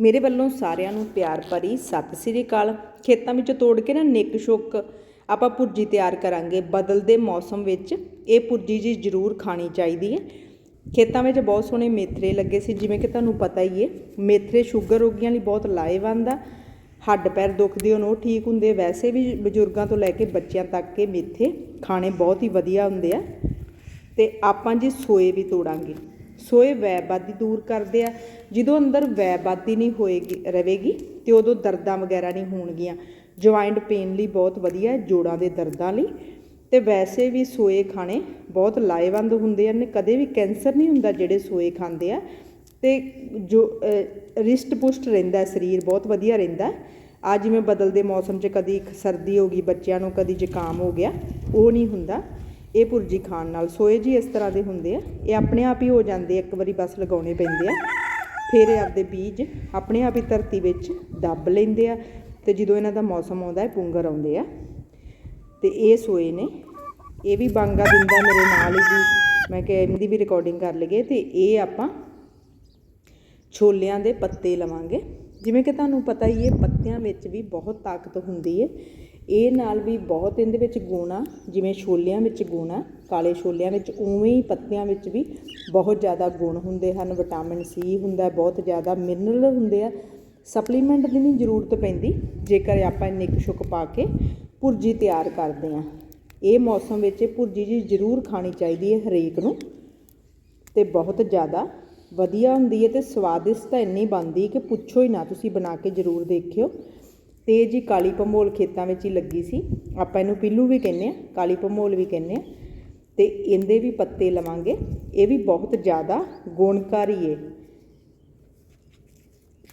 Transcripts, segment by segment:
ਮੇਰੇ ਵੱਲੋਂ ਸਾਰਿਆਂ ਨੂੰ ਪਿਆਰ ਭਰੀ ਸਤਿ ਸ੍ਰੀ ਅਕਾਲ। ਖੇਤਾਂ ਵਿੱਚ ਤੋੜ ਕੇ ਨਾ ਨਿੱਕ ਸ਼ੁੱਕ ਆਪਾਂ ਭੁਰਜੀ ਤਿਆਰ ਕਰਾਂਗੇ। ਬਦਲਦੇ ਮੌਸਮ ਵਿੱਚ ਇਹ ਭੁਰਜੀ ਜੀ ਜ਼ਰੂਰ ਖਾਣੀ ਚਾਹੀਦੀ ਹੈ। ਖੇਤਾਂ ਵਿੱਚ ਬਹੁਤ ਸੋਹਣੇ ਮੇਥਰੇ ਲੱਗੇ ਸੀ, ਜਿਵੇਂ ਕਿ ਤੁਹਾਨੂੰ ਪਤਾ ਹੀ ਹੈ। ਮੇਥਰੇ ਸ਼ੂਗਰ ਰੋਗੀਆਂ ਲਈ ਬਹੁਤ ਲਾਹੇਵੰਦ ਆ। ਹੱਡ ਪੈਰ ਦੁਖਦੇ ਹੋਣ, ਉਹ ਠੀਕ ਹੁੰਦੇ। ਵੈਸੇ ਵੀ ਬਜ਼ੁਰਗਾਂ ਤੋਂ ਲੈ ਕੇ ਬੱਚਿਆਂ ਤੱਕ ਇਹ ਮੇਥੇ ਖਾਣੇ ਬਹੁਤ ਹੀ ਵਧੀਆ ਹੁੰਦੇ ਆ। ਤੇ ਆਪਾਂ ਜੀ ਸੋਏ ਵੀ ਤੋੜਾਂਗੇ। ਸੋਏ ਵੈਬਾਦੀ ਦੂਰ ਕਰਦੇ ਆ। ਜਦੋਂ ਅੰਦਰ ਵੈਬਾਦੀ ਨਹੀਂ ਹੋਏਗੀ ਰਹੇਗੀ ਤੇ ਉਦੋਂ ਦਰਦਾਂ ਵਗੈਰਾ ਨਹੀਂ ਹੋਣਗੀਆਂ। ਜੁਆਇੰਟ ਪੇਨ ਲਈ ਬਹੁਤ ਵਧੀਆ ਜੋੜਾਂ ਦੇ ਦਰਦਾਂ ਲਈ। ਤੇ ਵੈਸੇ ਵੀ ਸੋਏ ਖਾਣੇ ਬਹੁਤ ਲਾਹੇਵੰਦ ਹੁੰਦੇ ਹਨ। ਕਦੇ ਵੀ ਕੈਂਸਰ ਨਹੀਂ ਹੁੰਦਾ ਜਿਹੜੇ ਸੋਏ ਖਾਂਦੇ ਆ। ਤੇ ਜੋ ਰਿਸ਼ਟ ਪੁਸ਼ਟ ਰਹਿੰਦਾ ਸਰੀਰ ਬਹੁਤ ਵਧੀਆ ਰਹਿੰਦਾ ਆ ਜਿਵੇਂ ਬਦਲਦੇ ਮੌਸਮ 'ਚ ਕਦੀ ਸਰਦੀ ਹੋ ਗਈ, ਬੱਚਿਆਂ ਨੂੰ ਕਦੀ ਜ਼ੁਕਾਮ ਹੋ ਗਿਆ, ਉਹ ਨਹੀਂ ਹੁੰਦਾ। ਇਹ ਭੁਰਜੀ ਖਾਣ ਨਾਲ ਸੋਏ ਜੀ ਇਸ ਤਰ੍ਹਾਂ ਦੇ ਹੁੰਦੇ ਆ। ਇਹ ਆਪਣੇ ਆਪ ਹੀ ਹੋ ਜਾਂਦੇ ਇੱਕ ਵਾਰੀ ਬਸ ਲਗਾਉਣੇ ਪੈਂਦੇ ਆ। ਫਿਰ ਇਹ ਆਪਦੇ ਬੀਜ ਆਪਣੇ ਆਪ ਹੀ ਧਰਤੀ ਵਿੱਚ ਦੱਬ ਲੈਂਦੇ ਆ ਤੇ ਜਦੋਂ ਇਹਨਾਂ ਦਾ ਮੌਸਮ ਆਉਂਦਾ ਹੈ, ਪੁੰਗਰ ਆਉਂਦੇ ਆ। ਤੇ ਇਹ ਸੋਏ ਨੇ। ਇਹ ਵੀ ਬਾਂਗਾ ਦਿੰਦਾ ਮੇਰੇ ਨਾਲ ਹੀ ਜੀ। ਮੈਂ ਕਿਹਾ ਇਹਦੀ ਵੀ ਰਿਕਾਰਡਿੰਗ ਕਰ ਲਈਏ ਤੇ ਇਹ ਆਪਾਂ ਛੋਲਿਆਂ ਦੇ ਪੱਤੇ ਲਵਾਂਗੇ। ਜਿਵੇਂ ਕਿ ਤੁਹਾਨੂੰ ਪਤਾ ਹੀ ਹੈ, ਪੱਤਿਆਂ ਵਿੱਚ ਵੀ ਬਹੁਤ ਤਾਕਤ ਹੁੰਦੀ ਹੈ। ਇਹ ਨਾਲ ਵੀ ਬਹੁਤ ਇਹਦੇ ਵਿੱਚ ਗੁਣ ਆ, ਜਿਵੇਂ ਛੋਲਿਆਂ ਵਿੱਚ ਗੁਣ ਆ, ਕਾਲੇ ਛੋਲਿਆਂ ਵਿੱਚ ਉਵੇਂ ਹੀ ਪੱਤਿਆਂ ਵਿੱਚ ਵੀ ਬਹੁਤ ਜ਼ਿਆਦਾ ਗੁਣ ਹੁੰਦੇ ਹਨ, ਵਿਟਾਮਿਨ ਸੀ ਹੁੰਦਾ, ਬਹੁਤ ਜ਼ਿਆਦਾ ਮਿਨਰਲ ਹੁੰਦੇ ਆ। ਸਪਲੀਮੈਂਟ ਦੀ ਨਹੀਂ ਜ਼ਰੂਰਤ ਪੈਂਦੀ, ਜੇਕਰ ਆਪਾਂ ਨਿੱਕ ਸ਼ੁੱਕ ਪਾ ਕੇ ਭੁਰਜੀ ਤਿਆਰ ਕਰਦੇ ਆ ਇਹ ਮੌਸਮ ਵਿੱਚ ਇਹ ਭੁਰਜੀ ਜੀ ਜ਼ਰੂਰ ਖਾਣੀ ਚਾਹੀਦੀ ਹੈ ਹਰੇਕ ਨੂੰ ਤੇ ਬਹੁਤ ਜ਼ਿਆਦਾ ਵਧੀਆ ਹੁੰਦੀ ਹੈ ਤੇ ਸਵਾਦਿਸ਼ਟ ਤਾਂ ਇੰਨੀ ਬਣਦੀ ਕਿ ਪੁੱਛੋ ਹੀ ਨਾ, ਤੁਸੀਂ ਬਣਾ ਕੇ ਜ਼ਰੂਰ ਦੇਖਿਓ। ਤੇ ਇਹ ਜੀ ਕਾਲੀ ਭਮੋਲ ਖੇਤਾਂ ਵਿੱਚ ਹੀ ਲੱਗੀ ਸੀ। ਆਪਾਂ ਇਹਨੂੰ ਪੀਲੂ ਵੀ ਕਹਿੰਦੇ ਆ ਕਾਲੀ ਭਮੋਲ ਵੀ ਕਹਿੰਦੇ ਆ ਤੇ ਇਹਦੇ ਵੀ ਪੱਤੇ ਲਵਾਂਗੇ। ਇਹ ਵੀ ਬਹੁਤ ਜ਼ਿਆਦਾ ਗੁਣਕਾਰੀ ਹੈ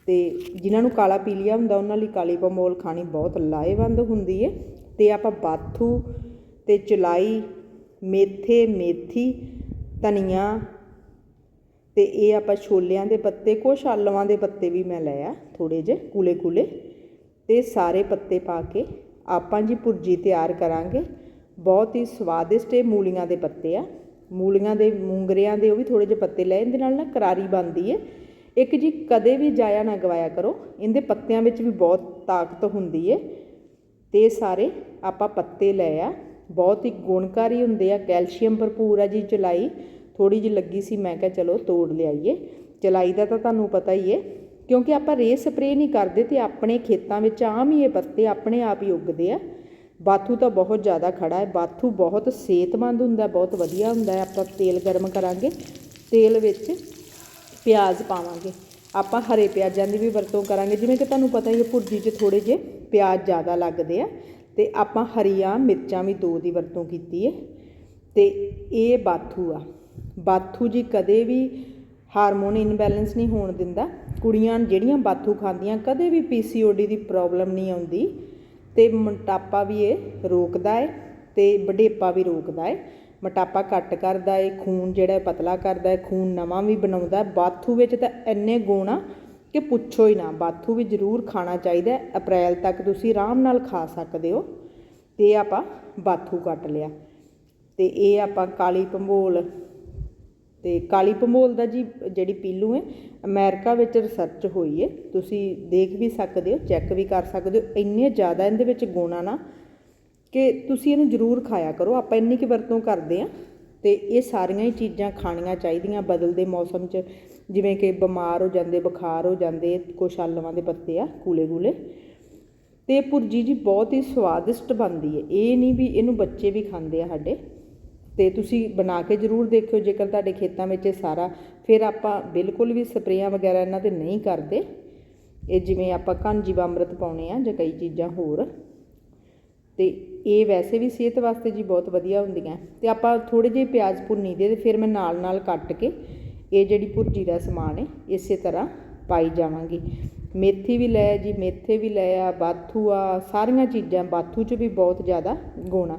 ਤੇ ਜਿਨ੍ਹਾਂ ਨੂੰ ਕਾਲਾ ਪੀਲੀਆ ਹੁੰਦਾ, ਉਹਨਾਂ ਲਈ ਕਾਲੀ ਭਮੋਲ ਖਾਣੀ ਬਹੁਤ ਲਾਹੇਵੰਦ ਹੁੰਦੀ ਹੈ ਤੇ ਆਪਾਂ ਬਾਥੂ ਤੇ ਚੁਲਾਈ, ਮੇਥੇ, ਮੇਥੀ, ਧਨੀਆ ਤੇ ਇਹ ਆਪਾਂ ਛੋਲਿਆਂ ਦੇ ਪੱਤੇ ਕੁਛ ਆਲੂਆਂ ਦੇ ਪੱਤੇ ਵੀ ਮੈਂ ਲਏ ਆ ਥੋੜੇ ਜਿਹੇ ਕੂਲੇ ਕੂਲੇ ਤੇ ਸਾਰੇ ਪੱਤੇ ਪਾ ਕੇ ਆਪਾਂ ਜੀ ਭੁਰਜੀ ਤਿਆਰ ਕਰਾਂਗੇ। ਬਹੁਤ ਹੀ ਸਵਾਦਿਸ਼ਟ ਇਹ ਮੂਲੀਆਂ ਦੇ ਪੱਤੇ ਆ। ਮੂਲੀਆਂ ਦੇ, ਮੂੰਗਰਿਆਂ ਦੇ ਉਹ ਵੀ ਥੋੜੇ ਜਿਹੇ ਪੱਤੇ ਲਏ ਇਹਦੇ ਨਾਲ ਨਾ ਕਰਾਰੀ ਬਣਦੀ ਹੈ ਇੱਕ ਜੀ ਕਦੇ ਵੀ ਜਾਇਆ ਨਾ ਗਵਾਇਆ ਕਰੋ। ਇਹਦੇ ਪੱਤਿਆਂ ਵਿੱਚ ਵੀ ਬਹੁਤ ਤਾਕਤ ਹੁੰਦੀ ਹੈ ਤੇ ਸਾਰੇ ਆਪਾਂ ਪੱਤੇ ਲਏ ਆ। ਬਹੁਤ ਹੀ ਗੁਣਕਾਰੀ ਹੁੰਦੇ ਆ, ਕੈਲਸ਼ੀਅਮ ਭਰਪੂਰ ਆ ਜੀ ਚਲਾਈ। ਥੋੜੀ ਜਿਹੀ ਲੱਗੀ ਸੀ, ਮੈਂ ਕਿਹਾ ਚਲੋ ਤੋੜ ਲਿਆਈਏ। ਚਲਾਈ ਦਾ ਤਾਂ ਤੁਹਾਨੂੰ ਪਤਾ ਹੀ ਹੈ ਕਿਉਂਕਿ ਆਪਾਂ ਰੇ ਸਪਰੇ ਨਹੀਂ ਕਰਦੇ ਤੇ ਆਪਣੇ ਖੇਤਾਂ ਵਿੱਚ ਆਮ ਹੀ ਇਹ ਪੱਤੇ ਆਪਣੇ ਆਪ ਹੀ ਉੱਗਦੇ ਆ। ਬਾਥੂ ਤਾਂ ਬਹੁਤ ਜ਼ਿਆਦਾ ਖੜਾ ਹੈ। ਬਾਥੂ ਬਹੁਤ ਸਿਹਤਮੰਦ ਹੁੰਦਾ, ਬਹੁਤ ਵਧੀਆ ਹੁੰਦਾ ਹੈ। ਆਪਾਂ ਤੇਲ ਗਰਮ ਕਰਾਂਗੇ, ਤੇਲ ਵਿੱਚ ਪਿਆਜ਼ ਪਾਵਾਂਗੇ। ਆਪਾਂ ਹਰੇ ਪਿਆਜ਼ਾਂ ਦੀ ਵੀ ਵਰਤੋਂ ਕਰਾਂਗੇ। ਜਿਵੇਂ ਕਿ ਤੁਹਾਨੂੰ ਪਤਾ ਹੀ ਹੈ, ਭੁਰਜੀ 'ਚ ਥੋੜੇ ਜਿਹੇ ਪਿਆਜ਼ ਜ਼ਿਆਦਾ ਲੱਗਦੇ ਆ ਤੇ ਆਪਾਂ ਹਰੀਆਂ ਮਿਰਚਾਂ ਵੀ ਦੋ ਦੀ ਵਰਤੋਂ ਕੀਤੀ ਹੈ। ਤੇ ਇਹ ਬਾਥੂ ਆ। ਬਾਥੂ ਜੀ ਕਦੇ ਵੀ ਹਾਰਮੋਨ ਇਨਬੈਲੈਂਸ ਨਹੀਂ ਹੋਣ ਦਿੰਦਾ। ਕੁੜੀਆਂ ਜਿਹੜੀਆਂ ਬਾਥੂ ਖਾਂਦੀਆਂ, ਕਦੇ ਵੀ ਪੀਸੀਓਡੀ ਦੀ ਪ੍ਰੋਬਲਮ ਨਹੀਂ ਆਉਂਦੀ ਤੇ ਮੋਟਾਪਾ ਵੀ ਇਹ ਰੋਕਦਾ ਹੈ ਤੇ ਵਡੇਪਾ ਵੀ ਰੋਕਦਾ ਹੈ ਮੋਟਾਪਾ ਘੱਟ ਕਰਦਾ ਹੈ ਖੂਨ ਜਿਹੜਾ ਪਤਲਾ ਕਰਦਾ ਹੈ ਖੂਨ ਨਵਾਂ ਵੀ ਬਣਾਉਂਦਾ ਬਾਥੂ ਵਿੱਚ ਤਾਂ ਇੰਨੇ ਗੁਣ ਆ ਕਿ ਪੁੱਛੋ ਹੀ ਨਾ, ਬਾਥੂ ਵੀ ਜ਼ਰੂਰ ਖਾਣਾ ਚਾਹੀਦਾ ਅਪ੍ਰੈਲ ਤੱਕ ਤੁਸੀਂ ਆਰਾਮ ਨਾਲ ਖਾ ਸਕਦੇ ਹੋ। ਤੇ ਆਪਾਂ ਬਾਥੂ ਕੱਟ ਲਿਆ। ਤੇ ਇਹ ਆਪਾਂ ਕਾਲੀ ਭੰਬੋਲ ਅਤੇ ਕਾਲੀ ਭਮੋਲ ਦਾ ਜੀ ਜਿਹੜੀ ਪੀਲੂ ਹੈ, ਅਮੈਰੀਕਾ ਵਿੱਚ ਰਿਸਰਚ ਹੋਈ ਹੈ। ਤੁਸੀਂ ਦੇਖ ਵੀ ਸਕਦੇ ਹੋ ਚੈੱਕ ਵੀ ਕਰ ਸਕਦੇ ਹੋ। ਇੰਨੇ ਜ਼ਿਆਦਾ ਇਹਦੇ ਵਿੱਚ ਗੁਣ ਆ ਨਾ ਕਿ ਤੁਸੀਂ ਇਹਨੂੰ ਜ਼ਰੂਰ ਖਾਇਆ ਕਰੋ। ਆਪਾਂ ਇੰਨੀ ਕੁ ਵਰਤੋਂ ਕਰਦੇ ਹਾਂ ਅਤੇ ਇਹ ਸਾਰੀਆਂ ਹੀ ਚੀਜ਼ਾਂ ਖਾਣੀਆਂ ਚਾਹੀਦੀਆਂ ਬਦਲਦੇ ਮੌਸਮ 'ਚ। ਜਿਵੇਂ ਕਿ ਬਿਮਾਰ ਹੋ ਜਾਂਦੇ, ਬੁਖਾਰ ਹੋ ਜਾਂਦੇ, ਕੁਛ ਆਲੂਆਂ ਦੇ ਪੱਤੇ ਆ ਕੂਲੇ ਕੂਲੇ ਅਤੇ ਭੁਰਜੀ ਜੀ ਬਹੁਤ ਹੀ ਸਵਾਦਿਸ਼ਟ ਬਣਦੀ ਹੈ। ਇਹ ਨਹੀਂ ਵੀ ਇਹਨੂੰ ਬੱਚੇ ਵੀ ਖਾਂਦੇ ਆ ਸਾਡੇ। ਅਤੇ ਤੁਸੀਂ ਬਣਾ ਕੇ ਜ਼ਰੂਰ ਦੇਖਿਓ, ਜੇਕਰ ਤੁਹਾਡੇ ਖੇਤਾਂ ਵਿੱਚ ਇਹ ਸਾਰਾ, ਫਿਰ ਆਪਾਂ ਬਿਲਕੁਲ ਵੀ ਸਪਰੇਆਂ ਵਗੈਰਾ ਇਹਨਾਂ ਤੇ ਨਹੀਂ ਕਰਦੇ। ਇਹ ਜਿਵੇਂ ਆਪਾਂ ਕਾਂਜੀਵਾ ਅੰਮ੍ਰਿਤ ਪਾਉਣੇ ਆ ਜਾਂ ਕਈ ਚੀਜ਼ਾਂ ਹੋਰ। ਅਤੇ ਇਹ ਵੈਸੇ ਵੀ ਸਿਹਤ ਵਾਸਤੇ ਜੀ ਬਹੁਤ ਵਧੀਆ ਹੁੰਦੀਆਂ। ਅਤੇ ਆਪਾਂ ਥੋੜ੍ਹੇ ਜਿਹੇ ਪਿਆਜ਼ ਭੁੰਨੀ ਦੇ ਤੇ ਫਿਰ ਮੈਂ ਨਾਲ ਨਾਲ ਕੱਟ ਕੇ ਇਹ ਜਿਹੜੀ ਭੁਰਜੀ ਦਾ ਸਮਾਨ ਹੈ, ਇਸੇ ਤਰ੍ਹਾਂ ਪਾਈ ਜਾਵਾਂਗੀ। ਮੇਥੀ ਵੀ ਲੈ ਜੀ, ਮੇਥੇ ਵੀ ਲੈ ਆ, ਬਾਥੂ ਆ, ਸਾਰੀਆਂ ਚੀਜ਼ਾਂ ਬਾਥੂ 'ਚ ਵੀ ਬਹੁਤ ਜ਼ਿਆਦਾ ਗੁਣ ਆ।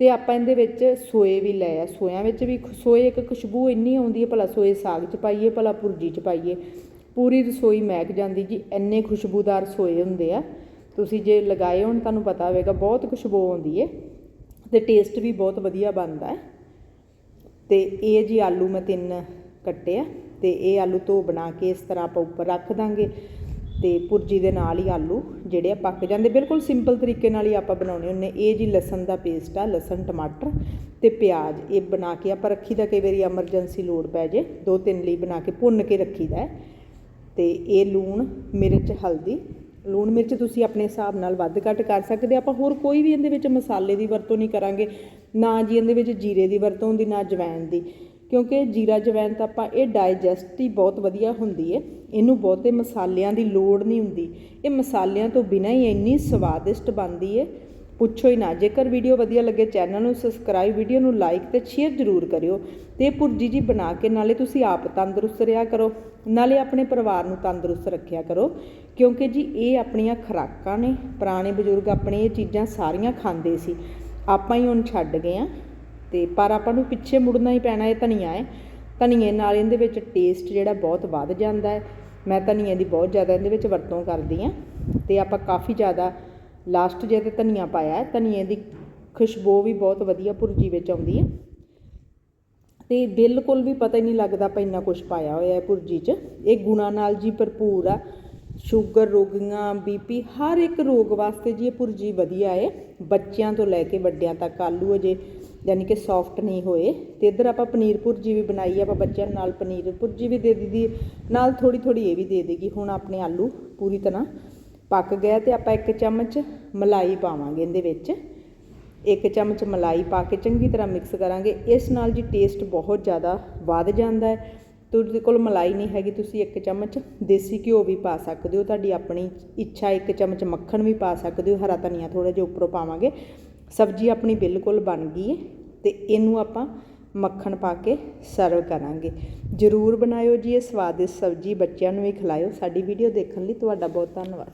ਤੇ ਆਪਾਂ ਇਹਦੇ ਵਿੱਚ ਸੋਏ ਵੀ ਲੈ ਆ, ਸੋਇਆਂ ਵਿੱਚ ਵੀ ਸੋਏ ਇੱਕ ਖੁਸ਼ਬੂ ਇੰਨੀ ਆਉਂਦੀ ਹੈ, ਭਲਾ ਸੋਏ ਸਾਗ 'ਚ ਪਾਈਏ, ਭਲਾ ਭੁਰਜੀ 'ਚ ਪਾਈਏ। ਪੂਰੀ ਰਸੋਈ ਮਹਿਕ ਜਾਂਦੀ ਜੀ, ਇੰਨੇ ਖੁਸ਼ਬੂਦਾਰ ਸੋਏ ਹੁੰਦੇ ਆ। ਤੁਸੀਂ ਜੇ ਲਗਾਏ ਹੋਣ, ਤੁਹਾਨੂੰ ਪਤਾ ਹੋਵੇਗਾ, ਬਹੁਤ ਖੁਸ਼ਬੂ ਆਉਂਦੀ ਹੈ ਤੇ ਟੇਸਟ ਵੀ ਬਹੁਤ ਵਧੀਆ ਬਣਦਾ ਹੈ। ਤੇ ਇਹ ਜੀ ਆਲੂ ਮੈਂ ਤਿੰਨ ਕੱਟੇ ਆ ਤੇ ਇਹ ਆਲੂ ਧੋ ਬਣਾ ਕੇ ਇਸ ਤਰ੍ਹਾਂ ਆਪਾਂ ਉੱਪਰ ਰੱਖ ਦਾਂਗੇ। ਅਤੇ ਭੁਰਜੀ ਦੇ ਨਾਲ ਹੀ ਆਲੂ ਜਿਹੜੇ ਆ ਪੱਕ ਜਾਂਦੇ। ਬਿਲਕੁਲ ਸਿੰਪਲ ਤਰੀਕੇ ਨਾਲ ਹੀ ਆਪਾਂ ਬਣਾਉਣੇ ਹੁੰਨੇ ਇਹ ਜੀ ਲਸਣ ਦਾ ਪੇਸਟ ਆ, ਲਸਣ, ਟਮਾਟਰ ਅਤੇ ਪਿਆਜ਼। ਇਹ ਬਣਾ ਕੇ ਆਪਾਂ ਰੱਖੀਦਾ ਕਈ ਵਾਰੀ ਐਮਰਜੈਂਸੀ ਲੋੜ ਪੈ ਜੇ। ਦੋ ਤਿੰਨ ਲਈ ਬਣਾ ਕੇ ਭੁੰਨ ਕੇ ਰੱਖੀਦਾ ਹੈ। ਤੇ ਇਹ ਲੂਣ, ਮਿਰਚ, ਹਲਦੀ। ਲੂਣ, ਮਿਰਚ ਤੁਸੀਂ ਆਪਣੇ ਹਿਸਾਬ ਨਾਲ ਵੱਧ ਘੱਟ ਕਰ ਸਕਦੇ ਆਪਾਂ ਹੋਰ ਕੋਈ ਵੀ ਇਹਦੇ ਵਿੱਚ ਮਸਾਲੇ ਦੀ ਵਰਤੋਂ ਨਹੀਂ ਕਰਾਂਗੇ। ਨਾ ਜੀ ਇਹਦੇ ਵਿੱਚ ਜੀਰੇ ਦੀ ਵਰਤੋਂ ਹੁੰਦੀ, ਨਾ ਜਵੈਣ ਦੀ। ਕਿਉਂਕਿ ਜੀਰਾ ਜਵੈਣ ਤਾਂ ਆਪਾਂ ਇਹ ਡਾਈਜੈਸਟ ਹੀ ਬਹੁਤ ਵਧੀਆ ਹੁੰਦੀ ਹੈ ਇਹਨੂੰ ਬਹੁਤੇ ਮਸਾਲਿਆਂ ਦੀ ਲੋੜ ਨਹੀਂ ਹੁੰਦੀ। ਇਹ ਮਸਾਲਿਆਂ ਤੋਂ ਬਿਨਾਂ ਹੀ ਇੰਨੀ ਸਵਾਦਿਸ਼ਟ ਬਣਦੀ ਹੈ ਪੁੱਛੋ ਹੀ ਨਾ, ਜੇਕਰ ਵੀਡੀਓ ਵਧੀਆ ਲੱਗੇ ਚੈਨਲ ਨੂੰ ਸਬਸਕ੍ਰਾਈਬ, ਵੀਡੀਓ ਨੂੰ ਲਾਈਕ ਤੇ ਸ਼ੇਅਰ ਜ਼ਰੂਰ ਕਰਿਓ। ਤੇ ਇਹ ਭੁਰਜੀ ਜੀ ਬਣਾ ਕੇ ਨਾਲੇ ਤੁਸੀਂ ਆਪ ਤੰਦਰੁਸਤ ਰਿਹਾ ਕਰੋ। ਨਾਲੇ ਆਪਣੇ ਪਰਿਵਾਰ ਨੂੰ ਤੰਦਰੁਸਤ ਰੱਖਿਆ ਕਰੋ। ਕਿਉਂਕਿ ਜੀ ਇਹ ਆਪਣੀਆਂ ਖੁਰਾਕਾਂ ਨੇ। ਪੁਰਾਣੇ ਬਜ਼ੁਰਗ ਆਪਣੇ ਇਹ ਚੀਜ਼ਾਂ ਸਾਰੀਆਂ ਖਾਂਦੇ ਸੀ। ਆਪਾਂ ਹੀ ਹੁਣ ਛੱਡ ਗਏ ਆ। ਤੇ ਪਰ ਆਪਾਂ ਨੂੰ ਪਿੱਛੇ ਮੁੜਨਾ ਹੀ ਪੈਣਾ ਇਹ ਧਨੀਆ ਹੈ। ਧਨੀਏ ਨਾਲ ਇਹਦੇ ਵਿੱਚ ਟੇਸਟ ਜਿਹੜਾ ਬਹੁਤ ਵੱਧ ਜਾਂਦਾ ਹੈ। ਮੈਂ ਧਨੀਏ ਦੀ ਬਹੁਤ ਜ਼ਿਆਦਾ ਇਹਦੇ ਵਿੱਚ ਵਰਤੋਂ ਕਰਦੀ ਆ ਤੇ ਆਪਾਂ ਕਾਫੀ ਜ਼ਿਆਦਾ ਲਾਸਟ ਜੇ ਤੇ ਧਨੀਆ ਪਾਇਆ ਧਨੀਏ ਦੀ ਖੁਸ਼ਬੂ ਵੀ ਬਹੁਤ ਵਧੀਆ ਭੁਰਜੀ ਵਿੱਚ ਆਉਂਦੀ ਹੈ। ਤੇ ਬਿਲਕੁਲ ਵੀ ਪਤਾ ਹੀ ਨਹੀਂ ਲੱਗਦਾ ਆਪਾਂ ਇੰਨਾ ਕੁਝ ਪਾਇਆ ਹੋਇਆ ਹੈ ਭੁਰਜੀ 'ਚ। ਇਹ ਗੁਣਾ ਨਾਲ ਜੀ ਭਰਪੂਰ ਆ। ਸ਼ੂਗਰ ਰੋਗੀਆਂ ਬੀਪੀ ਹਰ ਇੱਕ ਰੋਗ ਵਾਸਤੇ ਜੀ ਇਹ ਭੁਰਜੀ ਵਧੀਆ ਹੈ। ਬੱਚਿਆਂ ਤੋਂ ਲੈ ਕੇ ਵੱਡਿਆਂ ਤੱਕ ਆਲੂ ਅਜੇ ਯਾਨੀ ਕਿ ਸੌਫਟ ਨਹੀਂ ਹੋਏ ਤੇ ਇੱਧਰ ਆਪਾਂ ਪਨੀਰ ਭੁਰਜੀ ਵੀ ਬਣਾਈ ਆ, ਆਪਾਂ ਬੱਚਿਆਂ ਨਾਲ ਪਨੀਰ ਭੁਰਜੀ ਵੀ ਦੇ ਦਿੱਤੀ, ਨਾਲ ਥੋੜੀ ਥੋੜੀ ਇਹ ਵੀ ਦੇ ਦੇਗੀ, ਹੁਣ ਆਪਣੇ ਆਲੂ ਪੂਰੀ ਤਰ੍ਹਾਂ ਪੱਕ ਗਿਆ ਤੇ ਆਪਾਂ ਇੱਕ ਚਮਚ ਮਲਾਈ ਪਾਵਾਂਗੇ ਇਹਦੇ ਵਿੱਚ। ਇੱਕ ਚਮਚ ਮਲਾਈ ਪਾ ਕੇ ਚੰਗੀ ਤਰ੍ਹਾਂ ਮਿਕਸ ਕਰਾਂਗੇ, ਇਸ ਨਾਲ ਜੀ ਟੇਸਟ ਬਹੁਤ ਜ਼ਿਆਦਾ ਵੱਧ ਜਾਂਦਾ ਹੈ। ਤੁਹਾਡੇ ਕੋਲ ਮਲਾਈ ਨਹੀਂ ਹੈਗੀ, ਤੁਸੀਂ ਇੱਕ ਚਮਚ ਦੇਸੀ ਘਿਓ ਵੀ ਪਾ ਸਕਦੇ ਹੋ, ਤੁਹਾਡੀ ਆਪਣੀ ਇੱਛਾ ਇੱਕ ਚਮਚ ਮੱਖਣ ਵੀ ਪਾ ਸਕਦੇ ਹੋ, ਹਰਾ ਧਨੀਆ ਥੋੜਾ ਜਿਹਾ ਉੱਪਰੋਂ ਪਾਵਾਂਗੇ। ਸਬਜ਼ੀ ਆਪਣੀ ਬਿਲਕੁਲ ਬਣ ਗਈ ਹੈ ਅਤੇ ਇਹਨੂੰ ਆਪਾਂ ਮੱਖਣ ਪਾ ਕੇ ਸਰਵ ਕਰਾਂਗੇ। ਜਰੂਰ ਬਣਾਇਓ ਜੀ ਇਹ ਸਵਾਦਿਸ਼ਟ ਸਬਜ਼ੀ, ਬੱਚਿਆਂ ਨੂੰ ਵੀ ਖਿਲਾਇਓ। ਸਾਡੀ ਵੀਡੀਓ ਦੇਖਣ ਲਈ ਤੁਹਾਡਾ ਬਹੁਤ ਧੰਨਵਾਦ।